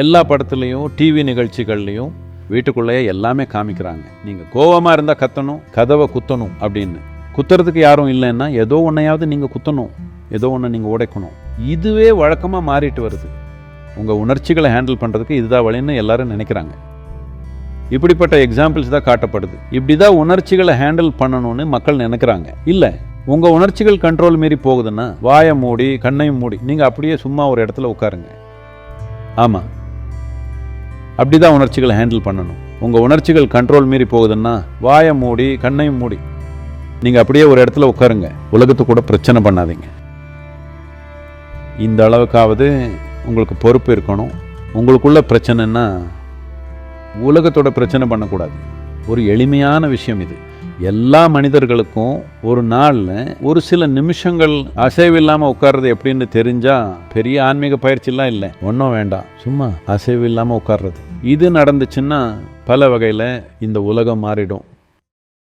எல்லா படத்துலையும் டிவி நிகழ்ச்சிகள்லையும் வீட்டுக்குள்ளேயே எல்லாமே காமிக்கிறாங்க. நீங்கள் கோவமாக இருந்தால் கத்தணும் கதவை குத்தணும் அப்படின்னு. குத்துறதுக்கு யாரும் இல்லைன்னா ஏதோ ஒன்றையாவது நீங்கள் குத்தணும் ஏதோ ஒன்று நீங்கள் உடைக்கணும். இதுவே வழக்கமாக மாறிட்டு வருது. உங்கள் உணர்ச்சிகளை ஹேண்டில் பண்ணுறதுக்கு இதுதான் வழின்னு எல்லாரும் நினைக்கிறாங்க. இப்படிப்பட்ட எக்ஸாம்பிள்ஸ் தான் காட்டப்படுது. இப்படி தான் உணர்ச்சிகளை ஹேண்டில் பண்ணணும்னு மக்கள் நினைக்கிறாங்க. இல்லை உங்கள் உணர்ச்சிகள் கண்ட்ரோல் மீறி போகுதுன்னா வாயை மூடி கண்ணையும் மூடி நீங்கள் அப்படியே சும்மா ஒரு இடத்துல உட்காருங்க. ஆமாம் அப்படி தான் உணர்ச்சிகளை ஹேண்டில் பண்ணணும். உங்கள் உணர்ச்சிகள் கண்ட்ரோல் மீறி போகுதுன்னா வாயை மூடி கண்ணையும் மூடி நீங்கள் அப்படியே ஒரு இடத்துல உட்காருங்க. உலகத்து கூட பிரச்சனை பண்ணாதீங்க. இந்த அளவுக்காவது உங்களுக்கு பொறுப்பு இருக்கணும். உங்களுக்குள்ள பிரச்சனைன்னா உலகத்தோட பிரச்சனை பண்ணக்கூடாது. ஒரு எளிமையான விஷயம் இது. எல்லா மனிதர்களுக்கும் ஒரு நாளில் ஒரு சில நிமிஷங்கள் அசைவில்லாமல் உட்கார்றது எப்படின்னு தெரிஞ்சால் பெரிய ஆன்மீக பயிற்சிலாம் இல்லை. ஒன்றும் வேண்டாம். சும்மா அசைவு இல்லாமல் உட்கார்றது. இது நடந்துச்சுன்னா பல வகையில் இந்த உலகம் மாறிடும்.